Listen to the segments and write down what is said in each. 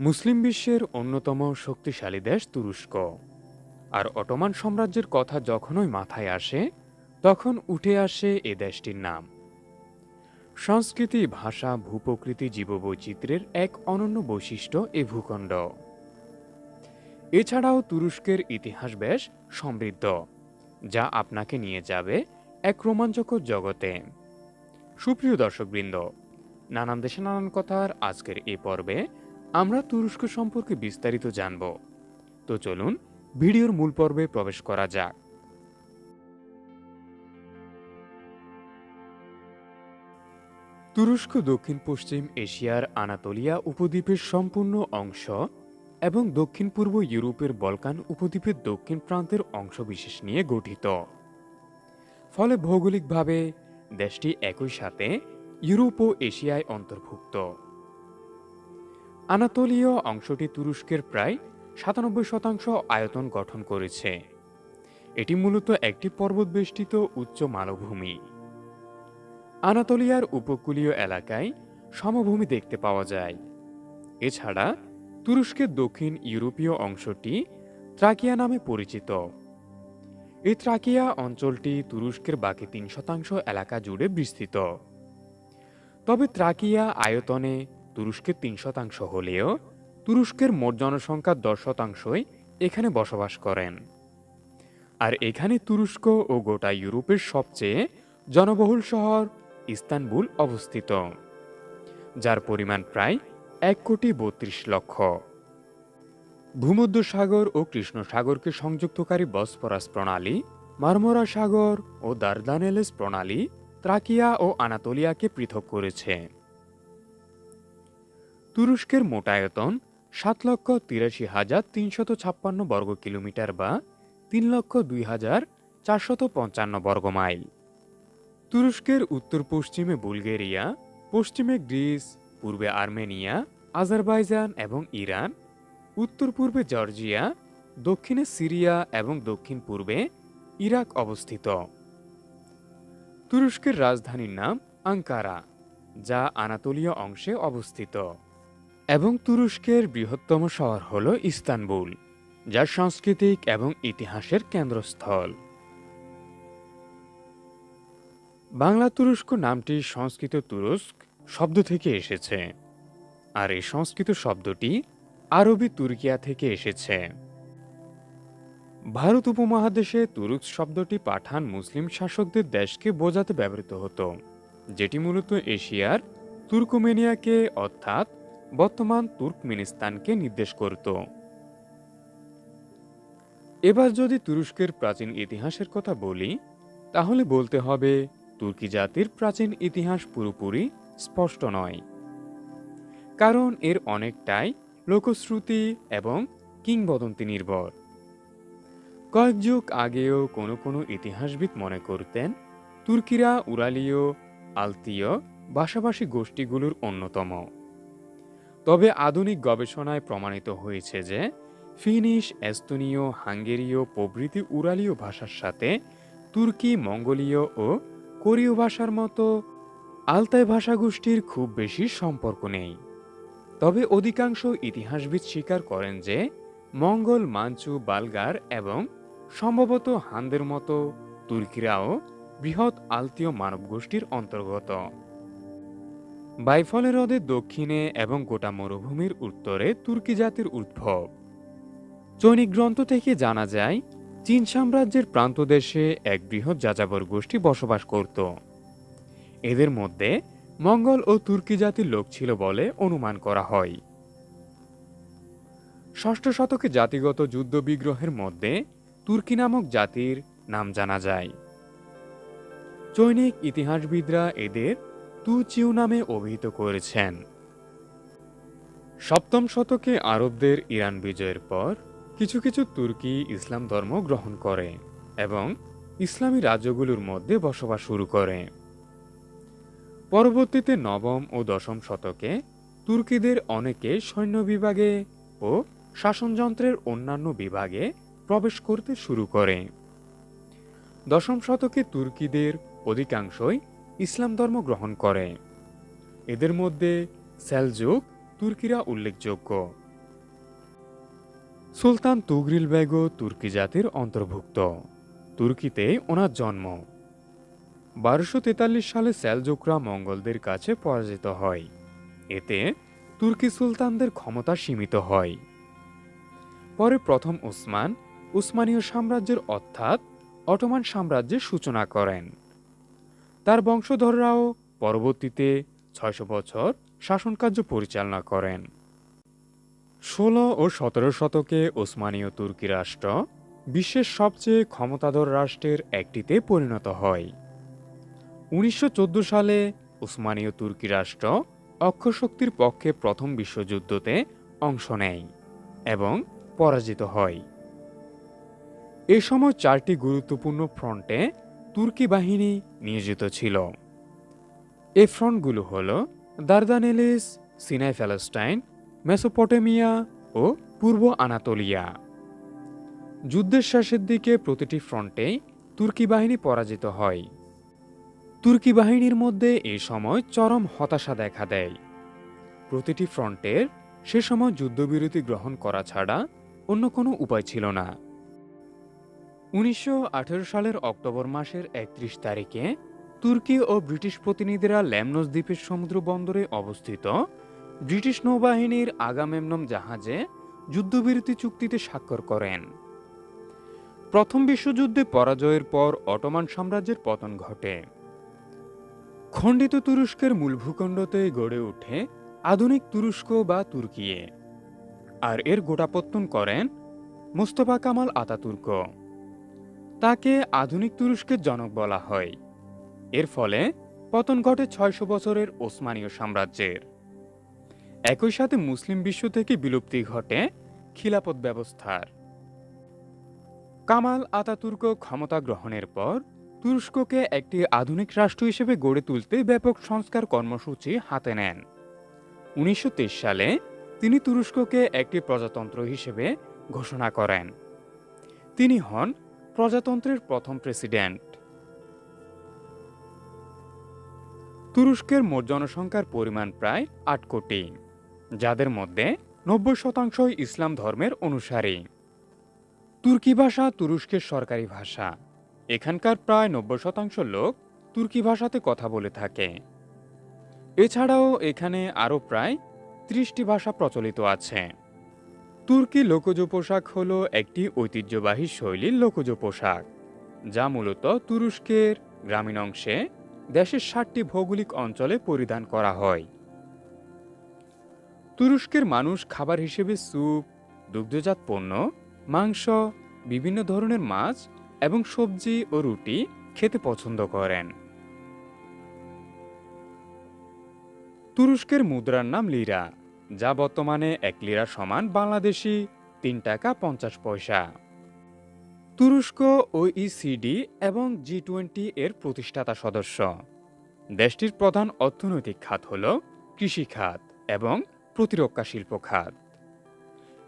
মুসলিম বিশ্বের অন্যতম শক্তিশালী দেশ তুরস্ক। আর অটোমান সাম্রাজ্যের কথা যখনই মাথায় আসে, তখন উঠে আসে এ দেশটির নাম। সংস্কৃতি, ভাষা, ভূপ্রকৃতি, জীববৈচিত্র্যের এক অনন্য বৈশিষ্ট্য এ ভূখণ্ড। এছাড়াও তুরস্কের ইতিহাস বেশ সমৃদ্ধ, যা আপনাকে নিয়ে যাবে এক রোমাঞ্চকর জগতে। সুপ্রিয় দর্শকবৃন্দ, নানান দেশে নানান কথার আজকের এই পর্বে আমরা তুরস্ক সম্পর্কে বিস্তারিত জানব। তো চলুন, ভিডিওর মূল পর্বে প্রবেশ করা যাক। তুরস্ক, দক্ষিণ, পশ্চিম এশিয়ার আনাতোলিয়া উপদ্বীপের সম্পূর্ণ অংশ এবং দক্ষিণ, পূর্ব ইউরোপের বলকান উপদ্বীপের দক্ষিণ প্রান্তের অংশবিশেষ নিয়ে গঠিত। ফলে ভৌগোলিকভাবে দেশটি একই সাথে ইউরোপ ও এশিয়ায় অন্তর্ভুক্ত। আনাতোলীয় অংশটি তুরস্কের প্রায় সাতানব্বই শতাংশ আয়তন গঠন করেছে। এটি মূলত একটি পর্বতবেষ্টিত উচ্চ মালভূমি। আনাতোলিয়ার উপকূলীয় এলাকায় সমভূমি দেখতে পাওয়া যায়। এছাড়া তুরস্কের দক্ষিণ ইউরোপীয় অংশটি ত্রাকিয়া নামে পরিচিত। এই ত্রাকিয়া অঞ্চলটি তুরস্কের বাকি তিন শতাংশ এলাকা জুড়ে বিস্তৃত। তবে ত্রাকিয়া আয়তনে তুরস্কের তিন শতাংশ হলেও তুরস্কের মোট জনসংখ্যার দশ শতাংশই এখানে বসবাস করেন। আর এখানে তুরস্ক ও গোটা ইউরোপের সবচেয়ে জনবহুল শহর ইস্তানবুল অবস্থিত, যার পরিমাণ প্রায় এক কোটি বত্রিশ লক্ষ। ভূমধ্য সাগর ও কৃষ্ণ সাগরকে সংযুক্তকারী বসফরাস প্রণালী, মারমরা সাগর ও দারদানেলেস প্রণালী, ত্রাকিয়া ও আনাতোলিয়াকে পৃথক করেছে। তুরস্কের মোটায়তন সাত লক্ষ তিরাশি হাজার তিনশত ছাপ্পান্ন বর্গ কিলোমিটার বা তিন লক্ষ দুই হাজার চারশত পঞ্চান্ন বর্গ মাইল। তুরস্কের উত্তর পশ্চিমে বুলগেরিয়া, পশ্চিমে গ্রিস, পূর্বে আর্মেনিয়া, আজারবাইজান এবং ইরান, উত্তর পূর্বে জর্জিয়া, দক্ষিণে সিরিয়া এবং দক্ষিণ পূর্বে ইরাক অবস্থিত। তুরস্কের রাজধানীর নাম আঙ্কারা, যা আনাতোলীয় অংশে অবস্থিত। এবং তুরস্কের বৃহত্তম শহর হল ইস্তানবুল যা সাংস্কৃতিক এবং ইতিহাসের কেন্দ্রস্থল। বাংলা তুরস্ক নামটি সংস্কৃত তুরস্ক শব্দ থেকে এসেছে, আর এই সংস্কৃত শব্দটি আরবি তুর্কিয়া থেকে এসেছে। ভারত উপমহাদেশে তুরুক শব্দটি পাঠান মুসলিম শাসকদের দেশকে বোঝাতে ব্যবহৃত হতো, যেটি মূলত এশিয়ার তুর্কমেনিয়াকে, অর্থাৎ বর্তমান তুর্কমেনিস্তানকে নির্দেশ করত। এবার যদি তুরস্কের প্রাচীন ইতিহাসের কথা বলি, তাহলে বলতে হবে তুর্কি জাতির প্রাচীন ইতিহাস পুরোপুরি স্পষ্ট নয়। কারণ এর অনেকটাই লোকশ্রুতি এবং কিংবদন্তি নির্ভর। কয়েক যুগ আগেও কোনো কোনো ইতিহাসবিদ মনে করতেন, তুর্কিরা উরালীয় আলতীয়, ভাষাভাষী গোষ্ঠীগুলোর অন্যতম। তবে আধুনিক গবেষণায় প্রমাণিত হয়েছে যে ফিনিশ, এস্তোনীয়, হাঙ্গেরীয় প্রভৃতি উরালীয় ভাষার সাথে তুর্কি, মঙ্গোলীয় ও কোরীয় ভাষার মতো আলতাই ভাষাগোষ্ঠীর খুব বেশি সম্পর্ক নেই। তবে অধিকাংশ ইতিহাসবিদ স্বীকার করেন যে মঙ্গল, মাঞ্চু, বালগার এবং সম্ভবত হানদের মতো তুর্কিরাও বৃহৎ আলতীয় মানব গোষ্ঠীর অন্তর্গত। বাইফল হ্রদের দক্ষিণে এবং গোটা মরুভূমির উত্তরে তুর্কি জাতির উদ্ভব। চৈনিক গ্রন্থ থেকে জানা যায়, চীন সাম্রাজ্যের প্রান্তদেশে এক বৃহৎ যাযাবর গোষ্ঠী বসবাস করত। এদের মধ্যে মঙ্গল ও তুর্কি জাতির লোক ছিল বলে অনুমান করা হয়। ষষ্ঠ শতকে জাতিগত যুদ্ধ বিগ্রহের মধ্যে তুর্কি নামক জাতির নাম জানা যায়। চৈনিক ইতিহাসবিদরা এদের তুচিউ নামে অভিহিত করেছেন। সপ্তম শতকে আরবদের ইরান বিজয়ের পর কিছু কিছু তুর্কি ইসলাম ধর্ম গ্রহণ করে এবং ইসলামী রাজ্যগুলোর মধ্যে বসবাস শুরু করে। পরবর্তীতে নবম ও দশম শতকে তুর্কিদের অনেকে সৈন্য বিভাগে ও শাসনযন্ত্রের অন্যান্য বিভাগে প্রবেশ করতে শুরু করে। দশম শতকে তুর্কিদের অধিকাংশই ইসলাম ধর্ম গ্রহণ করে। এদের মধ্যে সেলজুক তুর্কিরা উল্লেখযোগ্য। সুলতান তুগরিল বেগও তুর্কি জাতির অন্তর্ভুক্ত। তুর্কিতে ওনার জন্ম। বারোশো তেতাল্লিশ সালে সেলজুকরা মঙ্গলদের কাছে পরাজিত হয়। এতে তুর্কি সুলতানদের ক্ষমতা সীমিত হয়। পরে প্রথম উসমান, উসমানীয় সাম্রাজ্যের অর্থাৎ অটোমান সাম্রাজ্যের সূচনা করেন। তার বংশধররাও পরবর্তীতে ছয়শো বছর শাসনকার্য পরিচালনা করেন। ষোলো ও সতেরো শতকে ওসমানীয় তুর্কি রাষ্ট্র বিশ্বের সবচেয়ে ক্ষমতাধর রাষ্ট্রের একটিতে পরিণত হয়। উনিশশো চোদ্দ সালে উসমানীয় তুর্কি রাষ্ট্র অক্ষশক্তির পক্ষে প্রথম বিশ্বযুদ্ধতে অংশ নেয় এবং পরাজিত হয়। এ সময় চারটি গুরুত্বপূর্ণ ফ্রন্টে তুর্কি বাহিনী নিয়োজিত ছিল। এই ফ্রন্টগুলো হল দারদানেলিস সিনাই প্যালেস্টাইন মেসোপটেমিয়া ও পূর্ব আনাতোলিয়া। যুদ্ধের শেষের দিকে প্রতিটি ফ্রন্টেই তুর্কি বাহিনী পরাজিত হয়। তুর্কি বাহিনীর মধ্যে এই সময় চরম হতাশা দেখা দেয়। প্রতিটি ফ্রন্টের সে সময় যুদ্ধবিরতি গ্রহণ করা ছাড়া অন্য কোনো উপায় ছিল না। উনিশশো আঠেরো সালের অক্টোবর মাসের একত্রিশ তারিখে তুর্কি ও ব্রিটিশ প্রতিনিধিরা ল্যামনোস দ্বীপের সমুদ্র বন্দরে অবস্থিত ব্রিটিশ নৌবাহিনীর আগামেমনম জাহাজে যুদ্ধবিরতি চুক্তিতে স্বাক্ষর করেন। প্রথম বিশ্বযুদ্ধে পরাজয়ের পর অটোমান সাম্রাজ্যের পতন ঘটে। খণ্ডিত তুরস্কের মূল ভূখণ্ডতে গড়ে ওঠে আধুনিক তুরস্ক বা তুর্কিয়ে। আর এর গোটাপত্তন করেন মোস্তফা কামাল আতাতুর্ক। তাকে আধুনিক তুরস্কের জনক বলা হয়। এর ফলে পতন ঘটে ছয়শো বছরের ওসমানীয় সাম্রাজ্যের। একই সাথে মুসলিম বিশ্ব থেকে বিলুপ্তি ঘটে খিলাপত ব্যবস্থার। কামাল আতাতুর্ক ক্ষমতা গ্রহণের পর তুরস্ককে একটি আধুনিক রাষ্ট্র হিসেবে গড়ে তুলতে ব্যাপক সংস্কার কর্মসূচি হাতে নেন। উনিশশো তেইশ সালে তিনি তুরস্ককে একটি প্রজাতন্ত্র হিসেবে ঘোষণা করেন। তিনি হন প্রজাতন্ত্রের প্রথম প্রেসিডেন্ট। তুরস্কের মোট জনসংখ্যার পরিমাণ প্রায় আট কোটি, যাদের মধ্যে নব্বই শতাংশই ইসলাম ধর্মের অনুসারী। তুর্কি ভাষা তুরস্কের সরকারি ভাষা। এখানকার প্রায় নব্বই শতাংশ লোক তুর্কি ভাষাতে কথা বলে থাকে। এছাড়াও এখানে আরও প্রায় ত্রিশটি ভাষা প্রচলিত আছে। তুর্কি লোকজ পোশাক হল একটি ঐতিহ্যবাহী শৈলীর লোকজ পোশাক, যা মূলত তুরস্কের গ্রামীণ অংশে দেশের ষাটটি ভৌগোলিক অঞ্চলে পরিধান করা হয়। তুরস্কের মানুষ খাবার হিসেবে স্যুপ, দুগ্ধজাত পণ্য, মাংস, বিভিন্ন ধরনের মাছ এবং সবজি ও রুটি খেতে পছন্দ করেন। তুরস্কের মুদ্রার নাম লিরা। যা বর্তমানে এক লিরা সমান বাংলাদেশি তিন টাকা পঞ্চাশ পয়সা। তুরস্ক ওইসিডি এবং জি টোয়েন্টি এর প্রতিষ্ঠাতা সদস্য। দেশটির প্রধান অর্থনৈতিক খাত হল কৃষি খাত এবং প্রতিরক্ষা শিল্প খাত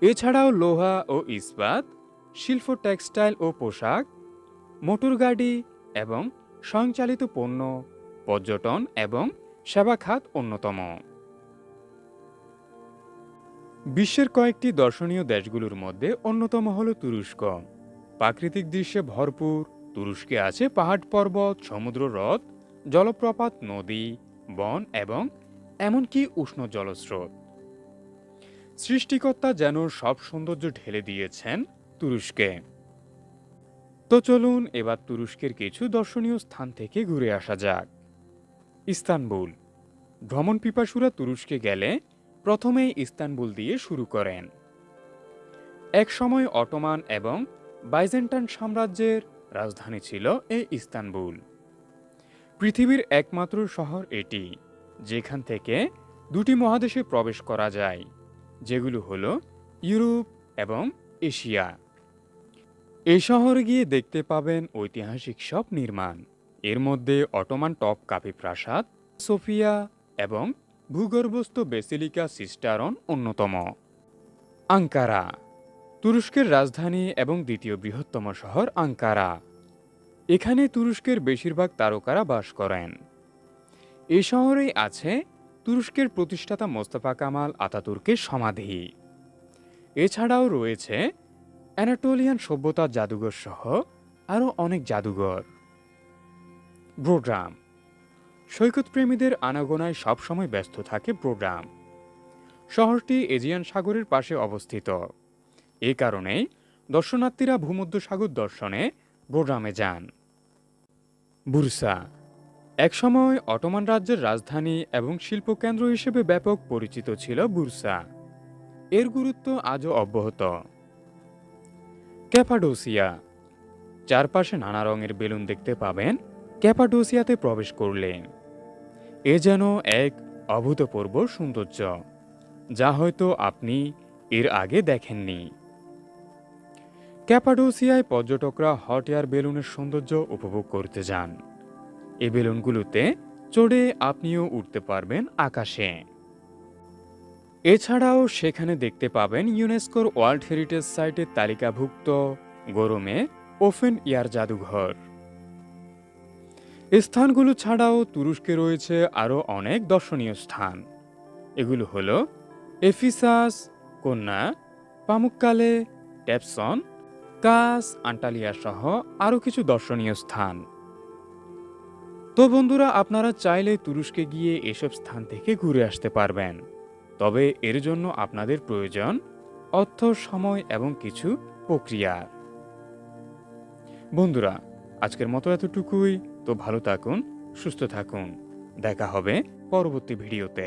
এছাড়াও লোহা ও ইস্পাত, শিল্প টেক্সটাইল ও পোশাক, মোটর গাড়ি এবং স্বয়ংচালিত পণ্য, পর্যটন এবং সেবা খাত অন্যতম। বিশ্বের কয়েকটি দর্শনীয় দেশগুলোর মধ্যে অন্যতম হল তুরস্ক। প্রাকৃতিক দৃশ্যে ভরপুর, তুরস্কে আছে পাহাড় পর্বত, সমুদ্র হ্রদ, জলপ্রপাত, নদী, বন এবং এমনকি উষ্ণ জলস্রোত। সৃষ্টিকর্তা যেন সব সৌন্দর্য ঢেলে দিয়েছেন তুরস্কে। তো চলুন এবার তুরস্কের কিছু দর্শনীয় স্থান থেকে ঘুরে আসা যাক। ইস্তানবুল। ভ্রমণ পিপাসুরা তুরস্কে গেলে প্রথমেই ইস্তানবুল দিয়ে শুরু করেন। এক সময় অটোমান এবং বাইজেন্টান সাম্রাজ্যের রাজধানী ছিল এই ইস্তানবুল। পৃথিবীর একমাত্র শহর এটি, যেখান থেকে দুটি মহাদেশে প্রবেশ করা যায়, যেগুলো হলো ইউরোপ এবং এশিয়া। এই শহরে গিয়ে দেখতে পাবেন ঐতিহাসিক সব নির্মাণ। এর মধ্যে অটোমান টপ কাপি প্রাসাদ, সোফিয়া এবং ভূগর্ভস্থ বেসিলিকা সিস্টারন অন্যতম। আঙ্কারা, তুরস্কের রাজধানী এবং দ্বিতীয় বৃহত্তম শহর আঙ্কারা। এখানে তুরস্কের বেশিরভাগ তারকারা বাস করেন। এ শহরেই আছে তুরস্কের প্রতিষ্ঠাতা মোস্তফা কামাল আতাতুর্কের সমাধি। এছাড়াও রয়েছে অ্যানাটোলিয়ান সভ্যতার জাদুঘর সহ আরও অনেক জাদুঘর। প্রোগ্রাম সৈকত প্রেমীদের আনাগোনায় সবসময় ব্যস্ত থাকে প্রোগ্রাম। শহরটি এজিয়ান সাগরের পাশে অবস্থিত। এ কারণেই দর্শনার্থীরা ভূমধ্যসাগর দর্শনে প্রোগ্রামে যান। বুরসা, একসময় অটোমান রাজ্যের রাজধানী এবং শিল্পকেন্দ্র হিসেবে ব্যাপক পরিচিত ছিল বুরসা। এর গুরুত্ব আজও অব্যাহত। ক্যাপাডোসিয়া, চারপাশে নানা রঙের বেলুন দেখতে পাবেন। ক্যাপাডোসিয়াতে প্রবেশ করলে এ যেন এক অভূতপূর্ব সৌন্দর্য, যা হয়তো আপনি এর আগে দেখেননি। ক্যাপাডোসিয়ায় পর্যটকরা হট এয়ার বেলুনের সৌন্দর্য উপভোগ করতে যান। এই বেলুনগুলোতে চড়ে আপনিও উঠতে পারবেন আকাশে। এছাড়াও সেখানে দেখতে পাবেন ইউনেস্কোর ওয়ার্ল্ড হেরিটেজ সাইটের তালিকাভুক্ত গরমে ওপেন এয়ার জাদুঘর। স্থানগুলো ছাড়াও তুরস্কে রয়েছে আরও অনেক দর্শনীয় স্থান। এগুলো হলো এফিসাস, কন্যা, পামুক্কালে ট্যাপসন কাস, আন্টালিয়া সহ আরও কিছু দর্শনীয় স্থান। তো বন্ধুরা, আপনারা চাইলে তুরস্কে গিয়ে এসব স্থান থেকে ঘুরে আসতে পারবেন। তবে এর জন্য আপনাদের প্রয়োজন অর্থ, সময় এবং কিছু প্রক্রিয়ার বন্ধুরা, আজকের মতো এতটুকুই। তো ভালো থাকুন সুস্থ থাকুন। দেখা হবে পরবর্তী ভিডিওতে।